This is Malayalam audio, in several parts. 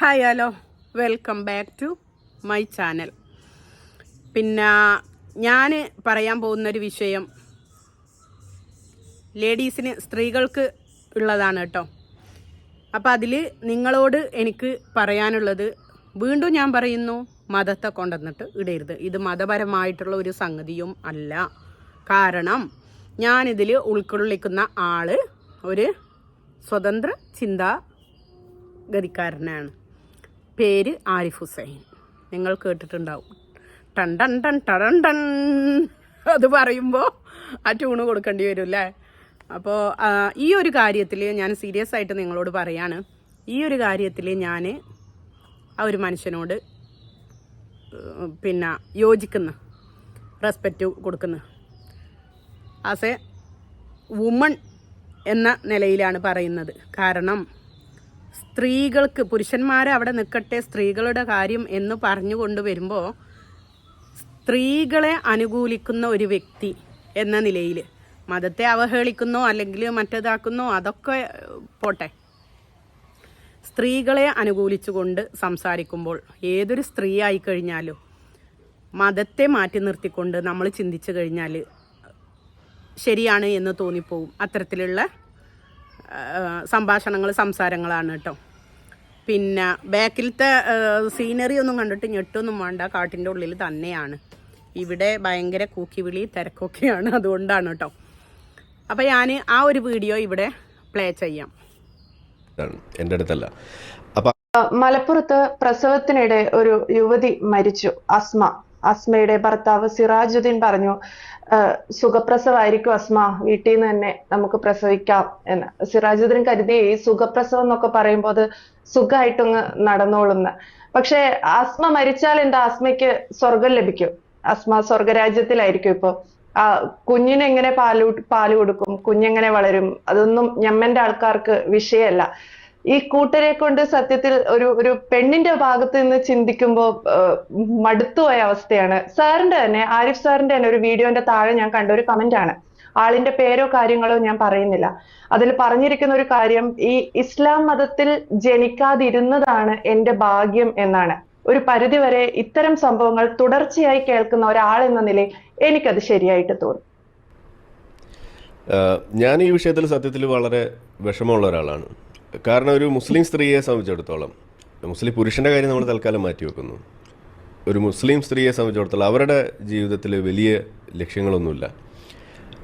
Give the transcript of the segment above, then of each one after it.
Hi hello. Welcome back to my channel. പിന്നെ ഞാൻ പറയാൻ പോകുന്നൊരു വിഷയം ലേഡീസിന് സ്ത്രീകൾക്ക് ഉള്ളതാണ് കേട്ടോ. അപ്പോൾ അതിൽ നിങ്ങളോട് എനിക്ക് പറയാനുള്ളത് വീണ്ടും ഞാൻ പറയുന്നു മതത്തെ കൊണ്ടുവന്നിട്ട് ഇടരുത്. ഇത് മതപരമായിട്ടുള്ള ഒരു സംഗതിയും അല്ല. കാരണം ഞാനിതിൽ ഉൾക്കൊള്ളിക്കുന്ന ആൾ ഒരു സ്വതന്ത്ര ചിന്താഗതിക്കാരനാണ്. പേര് ആരിഫ് ഹുസൈൻ. നിങ്ങൾ കേട്ടിട്ടുണ്ടാവും. Ton ton ton ton ton. അത് പറയുമ്പോൾ ആ ട്യൂണ് കൊടുക്കേണ്ടി വരും അല്ലേ അപ്പോൾ ഈ ഒരു കാര്യത്തിൽ ഞാൻ സീരിയസ് ആയിട്ട് നിങ്ങളോട് പറയാണ്. ഈ ഒരു കാര്യത്തിൽ ഞാൻ ആ ഒരു മനുഷ്യനോട് പിന്നെ യോജിക്കുന്ന. റെസ്പെക്റ്റ് കൊടുക്കുന്ന. ആസ് എ വുമൺ എന്ന നിലയിലാണ് പറയുന്നത്. കാരണം സ്ത്രീകൾക്ക് പുരുഷന്മാരെ അവിടെ നിൽക്കട്ടെ സ്ത്രീകളുടെ കാര്യം എന്ന് പറഞ്ഞു കൊണ്ടുവരുമ്പോൾ സ്ത്രീകളെ അനുകൂലിക്കുന്ന ഒരു വ്യക്തി എന്ന നിലയിൽ മതത്തെ അവഹേളിക്കുന്നോ അല്ലെങ്കിൽ മറ്റേതാക്കുന്നോ അതൊക്കെ പോട്ടെ. സ്ത്രീകളെ അനുകൂലിച്ചുകൊണ്ട് സംസാരിക്കുമ്പോൾ ഏതൊരു സ്ത്രീ ആയി കഴിഞ്ഞാലും മതത്തെ മാറ്റി നിർത്തിക്കൊണ്ട് നമ്മൾ ചിന്തിച്ചു കഴിഞ്ഞാൽ ശരിയാണ് എന്ന് തോന്നിപ്പോവും. അത്തരത്തിലുള്ള സംഭാഷണങ്ങൾ സംസാരങ്ങളാണ് കേട്ടോ. പിന്നെ ബാക്കിലത്തെ സീനറി ഒന്നും കണ്ടിട്ട് ഞെട്ടൊന്നും വേണ്ട. കാട്ടിന്റെ ഉള്ളിൽ തന്നെയാണ്. ഇവിടെ ഭയങ്കര കൂക്കിവിളി തിരക്കൊക്കെയാണ്. അതുകൊണ്ടാണ് കേട്ടോ. അപ്പോൾ ഞാൻ ആ ഒരു വീഡിയോ ഇവിടെ പ്ലേ ചെയ്യാം. ഇതാണ്. എന്റെ അടുത്തല്ല. അപ്പൊ മലപ്പുറത്ത് പ്രസവത്തിനിടെ ഒരു യുവതി മരിച്ചു. അസ്മ. അസ്മയുടെ ഭർത്താവ് സിറാജുദ്ദീൻ പറഞ്ഞു സുഖപ്രസവായിരിക്കും അസ്മ വീട്ടിൽ നിന്ന് തന്നെ നമുക്ക് പ്രസവിക്കാം എന്ന്. സിറാജുദ്ദീൻ കരുതി ഈ സുഖപ്രസവം എന്നൊക്കെ പറയുമ്പോൾ അത് സുഖമായിട്ടൊന്ന് നടന്നോളുന്ന്. പക്ഷെ അസ്മ മരിച്ചാൽ എന്താ? അസ്മയ്ക്ക് സ്വർഗം ലഭിക്കും. അസ്മ സ്വർഗരാജ്യത്തിലായിരിക്കും ഇപ്പോൾ. ആ കുഞ്ഞിന് എങ്ങനെ പാൽ പാൽ കൊടുക്കും? കുഞ്ഞെങ്ങനെ വളരും? അതൊന്നും ഞമ്മന്റെ ആൾക്കാർക്ക് വിഷയമല്ല. ഈ കൂട്ടരെ കൊണ്ട് സത്യത്തിൽ ഒരു ഒരു പെണ്ണിന്റെ ഭാഗത്ത് നിന്ന് ചിന്തിക്കുമ്പോൾ മടുത്ത് മടുത്തുപോയ അവസ്ഥയാണ്. സാറിന്റെ തന്നെ ആരിഫ് സാറിന്റെ തന്നെ ഒരു വീഡിയോന്റെ താഴെ ഞാൻ കണ്ട ഒരു കമന്റ് ആണ്. ആളിന്റെ പേരോ കാര്യങ്ങളോ ഞാൻ പറയുന്നില്ല. അതിൽ പറഞ്ഞിരിക്കുന്ന ഒരു കാര്യം ഈ ഇസ്ലാം മതത്തിൽ ജനിക്കാതിരുന്നതാണ് എന്റെ ഭാഗ്യം എന്നാണ്. ഒരു പരിധിവരെ ഇത്തരം സംഭവങ്ങൾ തുടർച്ചയായി കേൾക്കുന്ന ഒരാൾ എന്ന നിലയിൽ എനിക്കത് ശരിയായിട്ട് തോന്നി. ഞാൻ ഈ വിഷയത്തിൽ സത്യത്തിൽ വളരെ വിഷമമുള്ള ഒരാളാണ്. കാരണം ഒരു മുസ്ലിം സ്ത്രീയെ സംബന്ധിച്ചിടത്തോളം മുസ്ലിം പുരുഷന്റെ കാര്യം നമ്മൾ തൽക്കാലം മാറ്റി വെക്കുന്നു. ഒരു മുസ്ലിം സ്ത്രീയെ സംബന്ധിച്ചിടത്തോളം അവരുടെ ജീവിതത്തിൽ വലിയ ലക്ഷ്യങ്ങളൊന്നുമില്ല.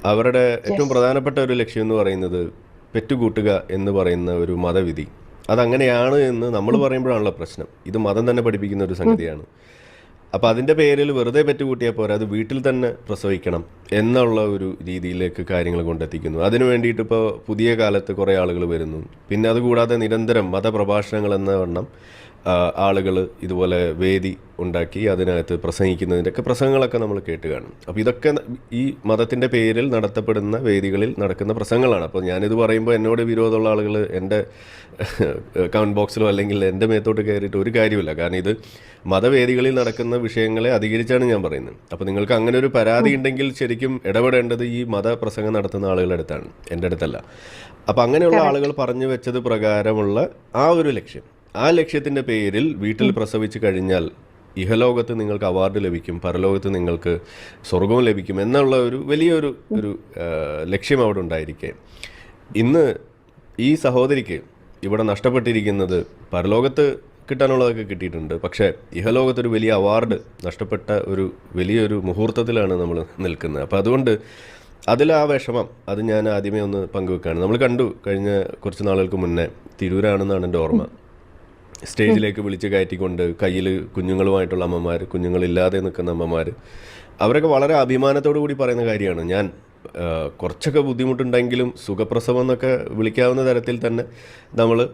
അവരുടെ ഏറ്റവും പ്രധാനപ്പെട്ട ഒരു ലക്ഷ്യം എന്ന് പറയുന്നത് പെറ്റുകൂട്ടുക എന്ന് പറയുന്ന ഒരു മതവിധി. അതങ്ങനെയാണ് എന്ന് നമ്മൾ പറയുമ്പോഴാണല്ലോ പ്രശ്നം. ഇത് മതം തന്നെ പഠിപ്പിക്കുന്ന ഒരു സംഗതിയാണ്. അപ്പോൾ അതിന്റെ പേരിൽ വെറുതെ പെറ്റുകൂട്ടിയാൽ പോരാ അത് വീട്ടിൽ തന്നെ പ്രസവിക്കണം എന്നുള്ള ഒരു രീതിയിലേക്ക് കാര്യങ്ങൾ കൊണ്ടെത്തിക്കുന്നു. അതിനു വേണ്ടിയിട്ട് ഇപ്പോൾ പുതിയ കാലത്ത് കുറേ ആളുകൾ വരുന്നു. പിന്നെ അതുകൂടാതെ നിരന്തരം മതപ്രഭാഷണങ്ങൾ എന്ന വണ്ണം ആളുകൾ ഇതുപോലെ വേദി ഉണ്ടാക്കി അതിനകത്ത് പ്രസംഗിക്കുന്നതിന്റെയൊക്കെ പ്രസംഗങ്ങളൊക്കെ നമ്മൾ കേട്ട് കാണും. അപ്പോൾ ഇതൊക്കെ ഈ മതത്തിന്റെ പേരിൽ നടത്തപ്പെടുന്ന വേദികളിൽ നടക്കുന്ന പ്രസംഗങ്ങളാണ്. അപ്പോൾ ഞാനിത് പറയുമ്പോൾ എന്നോട് വിരോധമുള്ള ആളുകൾ എന്റെ കമന്റ് ബോക്സിലോ അല്ലെങ്കിൽ എന്റെ മേത്തോട്ട് കയറിയിട്ട് ഒരു കാര്യമില്ല കാരണം ഇത് മതവേദികളിൽ നടക്കുന്ന വിഷയങ്ങളെ അധികരിച്ചാണ് ഞാൻ പറയുന്നത്. അപ്പോൾ നിങ്ങൾക്ക് അങ്ങനെ ഒരു പരാതി ഉണ്ടെങ്കിൽ ശരിക്കും ഇടപെടേണ്ടത് ഈ മതപ്രസംഗം നടത്തുന്ന ആളുകളുടെ അടുത്താണ്. എന്റെ അടുത്തല്ല. അപ്പോൾ അങ്ങനെയുള്ള ആളുകൾ പറഞ്ഞു വെച്ചത് പ്രകാരമുള്ള ആ ഒരു ലക്ഷ്യം. ആ ലക്ഷ്യത്തിന്റെ പേരിൽ വീട്ടിൽ പ്രസവിച്ചു കഴിഞ്ഞാൽ ഇഹലോകത്ത് നിങ്ങൾക്ക് അവാർഡ് ലഭിക്കും പരലോകത്ത് നിങ്ങൾക്ക് സ്വർഗവും ലഭിക്കും എന്നുള്ള ഒരു വലിയൊരു ഒരു ലക്ഷ്യം അവിടെ ഉണ്ടായിരിക്കെ. ഇന്ന് ഈ സഹോദരിക്ക് ഇവിടെ നഷ്ടപ്പെട്ടിരിക്കുന്നത് പരലോകത്ത് കിട്ടാനുള്ളതൊക്കെ കിട്ടിയിട്ടുണ്ട്. പക്ഷേ ഇഹലോകത്തൊരു വലിയ അവാർഡ് നഷ്ടപ്പെട്ട ഒരു വലിയൊരു മുഹൂർത്തത്തിലാണ് നമ്മൾ നിൽക്കുന്നത്. അപ്പോൾ അതുകൊണ്ട് അതിൽ ആ വിഷമം അത് ഞാൻ ആദ്യമേ ഒന്ന് പങ്കുവെക്കുകയാണ് നമ്മൾ കണ്ടു കഴിഞ്ഞ കുറച്ച് നാളുകൾക്ക് മുന്നേ തിരൂരാണെന്നാണ് എന്റെ ഓർമ്മ. സ്റ്റേജിലേക്ക് വിളിച്ച് കയറ്റിക്കൊണ്ട് കയ്യിൽ കുഞ്ഞുങ്ങളുമായിട്ടുള്ള അമ്മമാർ കുഞ്ഞുങ്ങളില്ലാതെ നിൽക്കുന്ന അമ്മമാർ അവരൊക്കെ വളരെ അഭിമാനത്തോടു കൂടി പറയുന്ന കാര്യമാണ്. ഞാൻ കുറച്ചൊക്കെ ബുദ്ധിമുട്ടുണ്ടെങ്കിലും സുഖപ്രസവം എന്നൊക്കെ വിളിക്കാവുന്ന തരത്തിൽ തന്നെ നമ്മൾ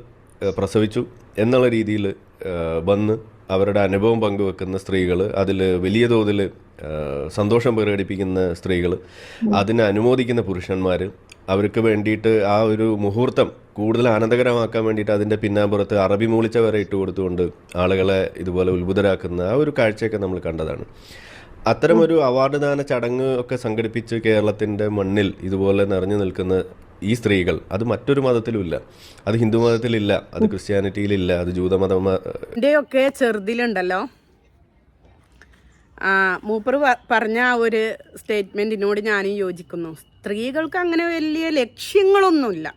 പ്രസവിച്ചു എന്നുള്ള രീതിയിൽ വന്ന് അവരുടെ അനുഭവം പങ്കുവെക്കുന്ന സ്ത്രീകൾ അതിൽ വലിയ തോതിൽ സന്തോഷം പ്രകടിപ്പിക്കുന്ന സ്ത്രീകൾ അതിനെ അനുമോദിക്കുന്ന പുരുഷന്മാർ അവർക്ക് വേണ്ടിയിട്ട് ആ ഒരു മുഹൂർത്തം കൂടുതൽ ആനന്ദകരമാക്കാൻ വേണ്ടിയിട്ട് അതിന്റെ പിന്നാമ്പുറത്ത് അറബി മൂളിച്ച വരെ ഇട്ട് കൊടുത്തുകൊണ്ട് ആളുകളെ ഇതുപോലെ ഉത്ഭുതരാക്കുന്ന ആ ഒരു കാഴ്ചയൊക്കെ നമ്മൾ കണ്ടതാണ്. അത്തരമൊരു അവാർഡ് ദാന ചടങ്ങ് ഒക്കെ സംഘടിപ്പിച്ച് കേരളത്തിന്റെ മണ്ണിൽ ഇതുപോലെ നിറഞ്ഞു നിൽക്കുന്ന ഈ സ്ത്രീകൾ അത് മറ്റൊരു മതത്തിലുമില്ല അത് ഹിന്ദു മതത്തിലില്ല അത് ക്രിസ്ത്യാനിറ്റിയിലില്ല അത് ജൂതമതം ഒക്കെ ചെറുതിലുണ്ടല്ലോ. മൂപ്പർ പറഞ്ഞ ആ ഒരു സ്റ്റേറ്റ്മെന്റിനോട് ഞാനും യോജിക്കുന്നു. സ്ത്രീകൾക്ക് അങ്ങനെ വലിയ ലക്ഷ്യങ്ങളൊന്നുമില്ല.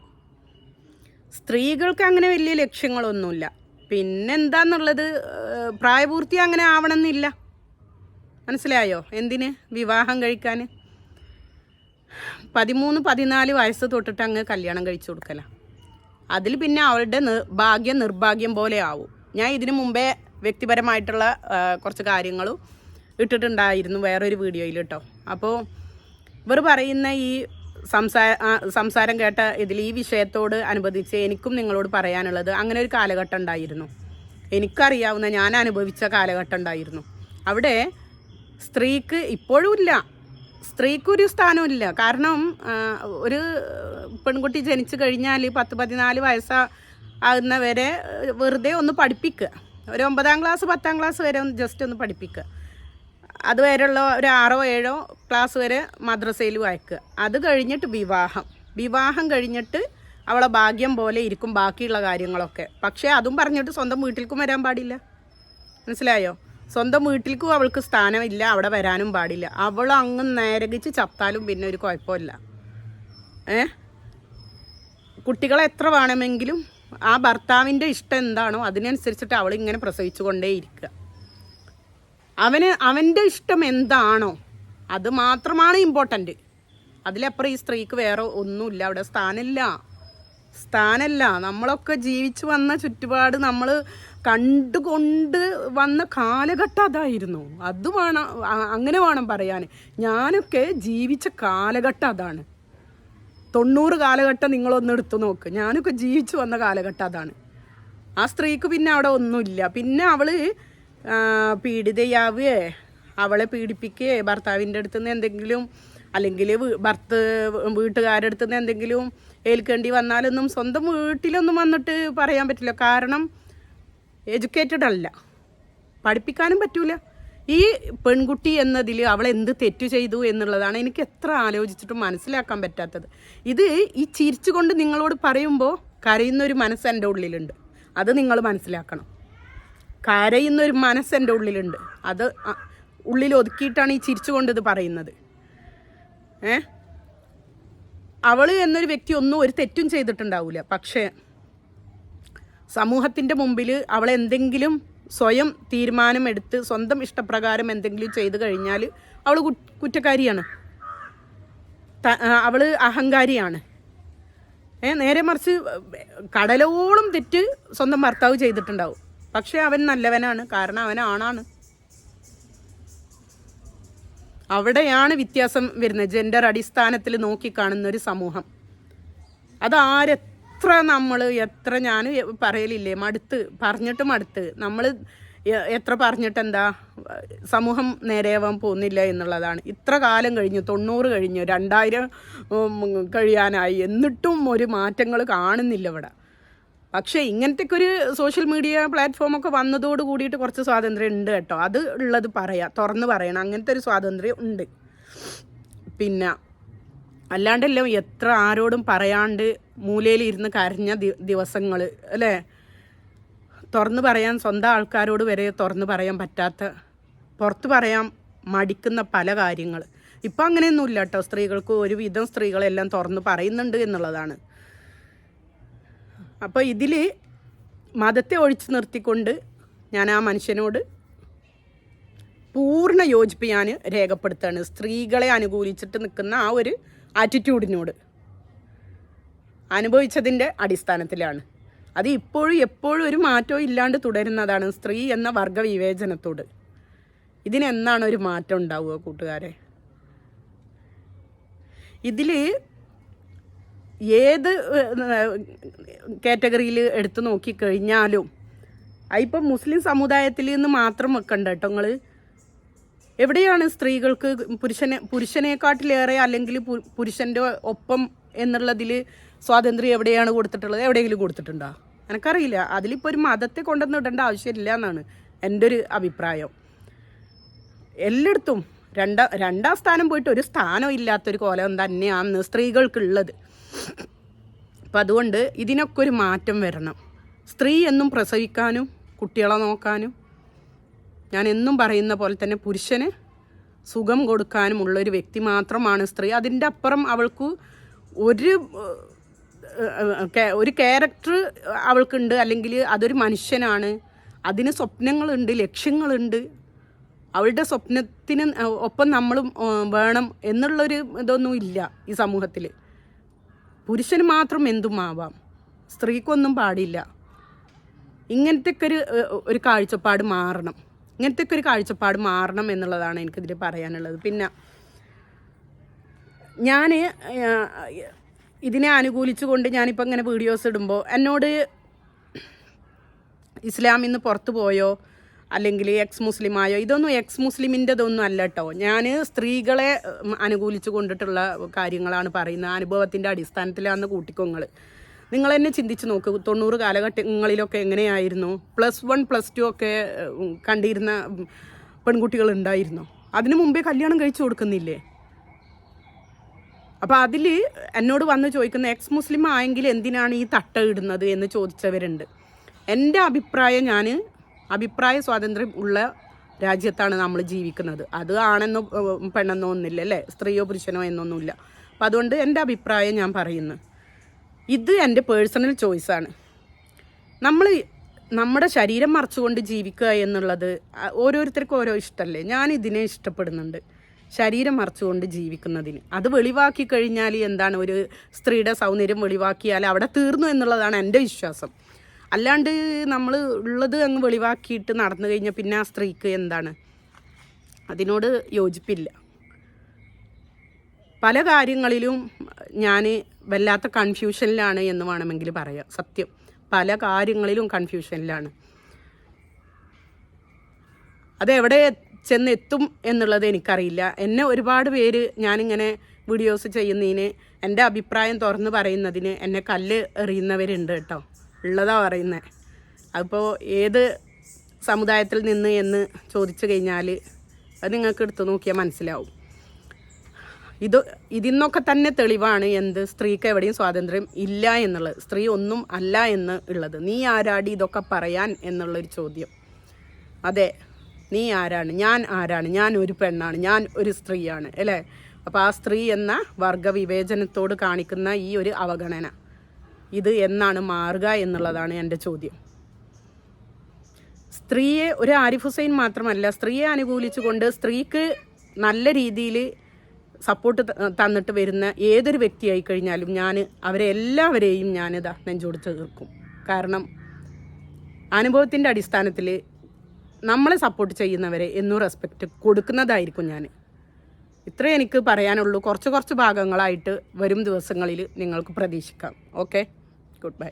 സ്ത്രീകൾക്ക് അങ്ങനെ വലിയ ലക്ഷ്യങ്ങളൊന്നുമില്ല. പിന്നെന്താന്നുള്ളത് പ്രായപൂർത്തി അങ്ങനെ ആവണമെന്നില്ല. മനസ്സിലായോ? എന്തിന്? വിവാഹം കഴിക്കാൻ പതിമൂന്ന് പതിനാല് വയസ്സ് തൊട്ടിട്ട് അങ്ങ് കല്യാണം കഴിച്ചു കൊടുക്കല. അതിൽ പിന്നെ അവളുടെ ഭാഗ്യം നിർഭാഗ്യം പോലെ ആവും. ഞാൻ ഇതിനു മുമ്പേ വ്യക്തിപരമായിട്ടുള്ള കുറച്ച് കാര്യങ്ങളും ഇട്ടിട്ടുണ്ടായിരുന്നു വേറൊരു വീഡിയോയിൽ കേട്ടോ. അപ്പോൾ ഇവർ പറയുന്ന ഈ സംസാ ആ, സംസാരം കേട്ട ഇതിൽ ഈ വിഷയത്തോട് അനുബന്ധിച്ച് എനിക്കും നിങ്ങളോട് പറയാനുള്ളത് അങ്ങനെ ഒരു കാലഘട്ടം ഉണ്ടായിരുന്നു. എനിക്കറിയാവുന്ന ഞാൻ അനുഭവിച്ച കാലഘട്ടം ഉണ്ടായിരുന്നു. അവിടെ സ്ത്രീക്ക് ഇപ്പോഴും ഇല്ല. സ്ത്രീക്കൊരു സ്ഥാനമില്ല കാരണം ഒരു പെൺകുട്ടി ജനിച്ചു കഴിഞ്ഞാൽ പത്ത് പതിനാല് വയസ്സ ആകുന്നവരെ വെറുതെ ഒന്ന് പഠിപ്പിക്കുക. ഒരു ഒമ്പതാം ക്ലാസ് പത്താം ക്ലാസ് വരെ ഒന്ന് ജസ്റ്റ് ഒന്ന് പഠിപ്പിക്കുക. അതുവരെയുള്ള ഒരു ആറോ ഏഴോ ക്ലാസ് വരെ മദ്രസയിൽ അയക്കുക. അത് കഴിഞ്ഞിട്ട് വിവാഹം. വിവാഹം കഴിഞ്ഞിട്ട് അവളെ ഭാഗ്യം പോലെ ഇരിക്കും ബാക്കിയുള്ള കാര്യങ്ങളൊക്കെ. പക്ഷേ അതും പറഞ്ഞിട്ട് സ്വന്തം വീട്ടിലേക്കും വരാൻ പാടില്ല. മനസ്സിലായോ? സ്വന്തം വീട്ടിലേക്കും അവൾക്ക് സ്ഥാനമില്ല അവിടെ വരാനും പാടില്ല. അവൾ അങ്ങ് നേരകിച്ച് ചത്താലും പിന്നെ ഒരു കുഴപ്പമില്ല. ഏ? കുട്ടികളെ എത്ര വേണമെങ്കിലും ആ ഭർത്താവിന്റെ ഇഷ്ടം എന്താണോ അതിനനുസരിച്ചിട്ട് അവൾ ഇങ്ങനെ പ്രസവിച്ചു കൊണ്ടേയിരിക്കുക അവന് അവന്റെ ഇഷ്ടം എന്താണോ അത് മാത്രമാണ് ഇമ്പോർട്ടന്റ് അതിലപ്പുറം ഈ സ്ത്രീക്ക് വേറെ ഒന്നുമില്ല അവിടെ സ്ഥാനമില്ല. സ്ഥാനമല്ല. നമ്മളൊക്കെ ജീവിച്ചു വന്ന ചുറ്റുപാട് നമ്മൾ കണ്ടുകൊണ്ട് വന്ന കാലഘട്ടം അതായിരുന്നു. അത് വേണം അങ്ങനെ വേണം പറയാൻ. ഞാനൊക്കെ ജീവിച്ച കാലഘട്ടം അതാണ്. തൊണ്ണൂറ് കാലഘട്ടം നിങ്ങളൊന്ന് എടുത്തു നോക്ക്. ഞാനൊക്കെ ജീവിച്ചു വന്ന കാലഘട്ടം അതാണ്. ആ സ്ത്രീക്ക് പിന്നെ അവിടെ ഒന്നുമില്ല. പിന്നെ അവൾ ആ, പീഡിതയാവുകയെ അവളെ പീഡിപ്പിക്കുകയെ ഭർത്താവിന്റെ അടുത്ത് നിന്ന് എന്തെങ്കിലും അല്ലെങ്കിൽ ഭർത്ത് വീട്ടുകാരുടെ അടുത്ത് നിന്ന് എന്തെങ്കിലും ഏൽക്കേണ്ടി വന്നാലൊന്നും സ്വന്തം വീട്ടിലൊന്നും വന്നിട്ട് പറയാൻ പറ്റില്ല. കാരണം എഡ്യൂക്കേറ്റഡ് അല്ല. പഠിപ്പിക്കാനും പറ്റൂല. ഈ പെൺകുട്ടി എന്നതിൽ അവൾ എന്ത് തെറ്റു ചെയ്തു എന്നുള്ളതാണ് എനിക്ക് എത്ര ആലോചിച്ചിട്ടും മനസ്സിലാക്കാൻ പറ്റാത്തത്. ഇത് ഈ ചിരിച്ചുകൊണ്ട് നിങ്ങളോട് പറയുമ്പോൾ കരയുന്ന ഒരു മനസ്സ് എന്റെ ഉള്ളിലുണ്ട്. അത് നിങ്ങൾ മനസ്സിലാക്കണം. കരയുന്ന ഒരു മനസ്സ് എന്റെ ഉള്ളിലുണ്ട്. അത് ഉള്ളിൽ ഒതുക്കിയിട്ടാണ് ഈ ചിരിച്ചുകൊണ്ട് ഇത് പറയുന്നത്. ഏ? അവൾ എന്നൊരു വ്യക്തി ഒന്നും ഒരു തെറ്റും ചെയ്തിട്ടുണ്ടാവില്ല പക്ഷേ സമൂഹത്തിന്റെ മുമ്പിൽ അവൾ എന്തെങ്കിലും സ്വയം തീരുമാനമെടുത്ത് സ്വന്തം ഇഷ്ടപ്രകാരം എന്തെങ്കിലും ചെയ്തു കഴിഞ്ഞാൽ അവൾ കുറ്റക്കാരിയാണ്. അവൾ അഹങ്കാരിയാണ്. ഏ? നേരെ മറിച്ച് കടലോളം തെറ്റ് സ്വന്തം ഭർത്താവ് ചെയ്തിട്ടുണ്ടാവും. പക്ഷെ അവൻ നല്ലവനാണ് കാരണം അവൻ ആണാണ്. അവിടെയാണ് വ്യത്യാസം വരുന്നത്. ജെൻഡർ അടിസ്ഥാനത്തിൽ നോക്കിക്കാണുന്ന ഒരു സമൂഹം അതാരെത്ര നമ്മൾ എത്ര ഞാൻ പറയലില്ലേ? മടുത്ത് പറഞ്ഞിട്ട് മടുത്ത്. നമ്മൾ എത്ര പറഞ്ഞിട്ട് എന്താ സമൂഹം നേരെയാവാൻ പോകുന്നില്ല എന്നുള്ളതാണ്. ഇത്ര കാലം കഴിഞ്ഞു തൊണ്ണൂറ് കഴിഞ്ഞു രണ്ടായിരം കഴിയാനായി. എന്നിട്ടും ഒരു മാറ്റങ്ങൾ കാണുന്നില്ല ഇവിടെ. പക്ഷേ ഇങ്ങനത്തെ ഒരു സോഷ്യൽ മീഡിയ പ്ലാറ്റ്ഫോം ഒക്കെ വന്നതോട് കൂടിയിട്ട് കുറച്ച് സ്വാതന്ത്ര്യം ഉണ്ട് കേട്ടോ. അത് ഉള്ളത് പറയാം തുറന്ന് പറയണം. അങ്ങനത്തെ ഒരു സ്വാതന്ത്ര്യം ഉണ്ട്. പിന്നെ അല്ലാണ്ടെല്ലാം എത്ര ആരോടും പറയാണ്ട് മൂലയിൽ ഇരുന്ന് കരഞ്ഞ ദിവസങ്ങൾ അല്ലേ? തുറന്ന് പറയാൻ സ്വന്തം ആൾക്കാരോട് വരെ തുറന്ന് പറയാൻ പറ്റാത്ത പുറത്ത് പറയാൻ മടിക്കുന്ന പല കാര്യങ്ങൾ ഇപ്പം അങ്ങനെയൊന്നുമില്ല കേട്ടോ. സ്ത്രീകൾക്ക് ഒരുവിധം സ്ത്രീകളെല്ലാം തുറന്ന് പറയുന്നുണ്ട് എന്നുള്ളതാണ്. അപ്പോൾ ഇതിൽ മതത്തെ ഒഴിച്ചു നിർത്തിക്കൊണ്ട് ഞാൻ ആ മനുഷ്യനോട് പൂർണ യോജിപ്പ് ഞാൻ രേഖപ്പെടുത്തുകയാണ് സ്ത്രീകളെ അനുകൂലിച്ചിട്ട് നിൽക്കുന്ന ആ ഒരു ആറ്റിറ്റ്യൂഡിനോട് അനുഭവിച്ചതിന്റെ അടിസ്ഥാനത്തിലാണ്. അത് ഇപ്പോഴും എപ്പോഴും ഒരു മാറ്റവും ഇല്ലാണ്ട് തുടരുന്നതാണ് സ്ത്രീ എന്ന വർഗ വിവേചനത്തോട് ഇതിനെന്താണ് ഒരു മാറ്റം ഉണ്ടാവുക കൂട്ടുകാരെ? ഇതിൽ ഏത് കാറ്റഗറിയിൽ എടുത്തു നോക്കിക്കഴിഞ്ഞാലും അതിപ്പം മുസ്ലിം സമുദായത്തിൽ നിന്ന് മാത്രം വെക്കണ്ട കേട്ടോ നിങ്ങൾ എവിടെയാണ് സ്ത്രീകൾക്ക് പുരുഷനെ പുരുഷനെക്കാട്ടിലേറെ അല്ലെങ്കിൽ പുരുഷന്റെ ഒപ്പം എന്നുള്ളതിൽ സ്വാതന്ത്ര്യം എവിടെയാണ് കൊടുത്തിട്ടുള്ളത്? എവിടെയെങ്കിലും കൊടുത്തിട്ടുണ്ടോ? എനിക്കറിയില്ല. അതിലിപ്പോൾ ഒരു മതത്തെ കൊണ്ടുവന്ന് ഇടേണ്ട ആവശ്യമില്ല എന്നാണ് എന്റെ ഒരു അഭിപ്രായം. എല്ലായിടത്തും രണ്ടാം രണ്ടാം സ്ഥാനം പോയിട്ട് ഒരു സ്ഥാനം ഇല്ലാത്തൊരു കോലം തന്നെയാണ് സ്ത്രീകൾക്കുള്ളത്. അപ്പം അതുകൊണ്ട് ഇതിനൊക്കെ ഒരു മാറ്റം വരണം. സ്ത്രീ എന്നും പ്രസവിക്കാനും കുട്ടികളെ നോക്കാനും ഞാൻ എന്നും പറയുന്ന പോലെ തന്നെ പുരുഷന് സുഖം കൊടുക്കാനും ഉള്ളൊരു വ്യക്തി മാത്രമാണ് സ്ത്രീ. അതിന്റെ അപ്പുറം അവൾക്ക് ഒരു ഒരു ക്യാരക്ടർ അവൾക്കുണ്ട്. അല്ലെങ്കിൽ അതൊരു മനുഷ്യനാണ്. അതിന് സ്വപ്നങ്ങളുണ്ട് ലക്ഷ്യങ്ങളുണ്ട്. അവളുടെ സ്വപ്നത്തിന് ഒപ്പം നമ്മളും വേണം എന്നുള്ളൊരു ഇതൊന്നും ഇല്ല ഈ സമൂഹത്തിൽ പുരുഷന് മാത്രം എന്തും ആവാം സ്ത്രീക്കൊന്നും പാടില്ല. ഇങ്ങനത്തെ ഒരു ഒരു കാഴ്ചപ്പാട് മാറണം. ഇങ്ങനത്തെ ഒരു കാഴ്ചപ്പാട് മാറണം എന്നുള്ളതാണ് എനിക്കിതിൽ പറയാനുള്ളത്. പിന്നെ ഞാൻ ഇതിനെ അനുകൂലിച്ചുകൊണ്ട് ഞാനിപ്പോൾ ഇങ്ങനെ വീഡിയോസ് ഇടുമ്പോൾ എന്നോട് ഇസ്ലാമിൽ നിന്ന് പുറത്തു പോയോ? അല്ലെങ്കിൽ എക്സ് മുസ്ലിമായോ ഇതൊന്നും എക്സ് മുസ്ലിമിന്റെതൊന്നും അല്ല കേട്ടോ ഞാൻ സ്ത്രീകളെ അനുകൂലിച്ചു കൊണ്ടിട്ടുള്ള കാര്യങ്ങളാണ് പറയുന്നത്. അനുഭവത്തിന്റെ അടിസ്ഥാനത്തിലാണ് കൂട്ടിക്കൊങ്ങൾ നിങ്ങൾ തന്നെ ചിന്തിച്ച് നോക്ക് തൊണ്ണൂറ് കാലഘട്ടങ്ങളിലൊക്കെ എങ്ങനെയായിരുന്നു? പ്ലസ് വൺ പ്ലസ് ടു ഒക്കെ കണ്ടിരുന്ന പെൺകുട്ടികൾ ഉണ്ടായിരുന്നു? അതിനു മുമ്പേ കല്യാണം കഴിച്ചു കൊടുക്കുന്നില്ലേ? അപ്പോൾ അതിൽ എന്നോട് വന്ന് ചോദിക്കുന്ന എക്സ് മുസ്ലിം ആയെങ്കിൽ എന്തിനാണ് ഈ തട്ട ഇടുന്നത്? എന്ന് ചോദിച്ചവരുണ്ട്. എന്റെ അഭിപ്രായം ഞാൻ അഭിപ്രായ സ്വാതന്ത്ര്യം ഉള്ള രാജ്യത്താണ് നമ്മൾ ജീവിക്കുന്നത്. അത് ആണെന്നോ പെണ്ണെന്നോ ഒന്നുമില്ല അല്ലേ? സ്ത്രീയോ പുരുഷനോ എന്നൊന്നുമില്ല. അപ്പം അതുകൊണ്ട് എന്റെ അഭിപ്രായം ഞാൻ പറയുന്നു. ഇത് എന്റെ പേഴ്സണൽ ചോയ്സാണ്. നമ്മൾ നമ്മുടെ ശരീരം മറച്ചുകൊണ്ട് ജീവിക്കുക എന്നുള്ളത് ഓരോരുത്തർക്കും ഓരോ ഇഷ്ടമല്ലേ ഞാൻ ഇതിനെ ഇഷ്ടപ്പെടുന്നുണ്ട്. ശരീരം മറച്ചുകൊണ്ട് ജീവിക്കുന്നതിന്. അത് വെളിവാക്കി കഴിഞ്ഞാൽ എന്താണ്? ഒരു സ്ത്രീയുടെ സൗന്ദര്യം വെളിവാക്കിയാൽ അവിടെ തീർന്നു എന്നുള്ളതാണ് എന്റെ വിശ്വാസം. അല്ലാണ്ട് നമ്മൾ ഉള്ളത് അങ്ങ് വെളിവാക്കിയിട്ട് നടന്നു കഴിഞ്ഞാൽ പിന്നെ ആ സ്ത്രീക്ക് എന്താണ്? അതിനോട് യോജിപ്പില്ല. പല കാര്യങ്ങളിലും ഞാൻ വല്ലാത്ത കൺഫ്യൂഷനിലാണ് എന്ന് വേണമെങ്കിൽ പറയാം. സത്യം. പല കാര്യങ്ങളിലും കൺഫ്യൂഷനിലാണ്. അതെവിടെ ചെന്ന് എത്തും എന്നുള്ളത് എനിക്കറിയില്ല. എന്നെ ഒരുപാട് പേര് ഞാനിങ്ങനെ വീഡിയോസ് ചെയ്യുന്നതിന് എന്റെ അഭിപ്രായം തുറന്ന് പറയുന്നതിന് എന്നെ കല്ല് എറിയുന്നവരുണ്ട് കേട്ടോ. ഉള്ളതാ പറയുന്നത് അപ്പോൾ ഏത് സമുദായത്തിൽ നിന്ന് എന്ന് ചോദിച്ചു കഴിഞ്ഞാൽ അത് നിങ്ങൾക്ക് എടുത്തു നോക്കിയാൽ മനസ്സിലാവും. ഇത് ഇതിന്നൊക്കെ തന്നെ തെളിവാണ് എന്ത് സ്ത്രീക്ക് എവിടെയും സ്വാതന്ത്ര്യം ഇല്ല എന്നുള്ളത്. സ്ത്രീ ഒന്നും അല്ല എന്ന് ഉള്ളത്. നീ ആരാടി ഇതൊക്കെ പറയാൻ എന്നുള്ളൊരു ചോദ്യം. അതെ നീ ആരാണ്? ഞാൻ ആരാണ്? ഞാൻ ഒരു പെണ്ണാണ്. ഞാൻ ഒരു സ്ത്രീയാണ്. അല്ലേ? അപ്പോൾ ആ സ്ത്രീ എന്ന വർഗ വിവേചനത്തോട് കാണിക്കുന്ന ഈ ഒരു അവഗണന. ഇത് എന്നാണ് മാറുക എന്നുള്ളതാണ് എന്റെ ചോദ്യം. സ്ത്രീയെ ഒരു ആരിഫ് ഹുസൈൻ മാത്രമല്ല സ്ത്രീയെ അനുകൂലിച്ചുകൊണ്ട് സ്ത്രീക്ക് നല്ല രീതിയിൽ സപ്പോർട്ട് തന്നിട്ട് വരുന്ന ഏതൊരു വ്യക്തിയായി കഴിഞ്ഞാലും ഞാൻ അവരെ എല്ലാവരെയും ഞാനിതാ നെഞ്ചോട് ചേർക്കും കാരണം അനുഭവത്തിന്റെ അടിസ്ഥാനത്തിൽ നമ്മളെ സപ്പോർട്ട് ചെയ്യുന്നവരെ എന്നും റെസ്പെക്റ്റ് കൊടുക്കുന്നതായിരിക്കും ഞാൻ. ഇത്രേ എനിക്ക് പറയാനുള്ളൂ. കുറച്ച് കുറച്ച് ഭാഗങ്ങളായിട്ട് വരും ദിവസങ്ങളിൽ നിങ്ങൾക്ക് പ്രതീക്ഷിക്കാം. Okay good bye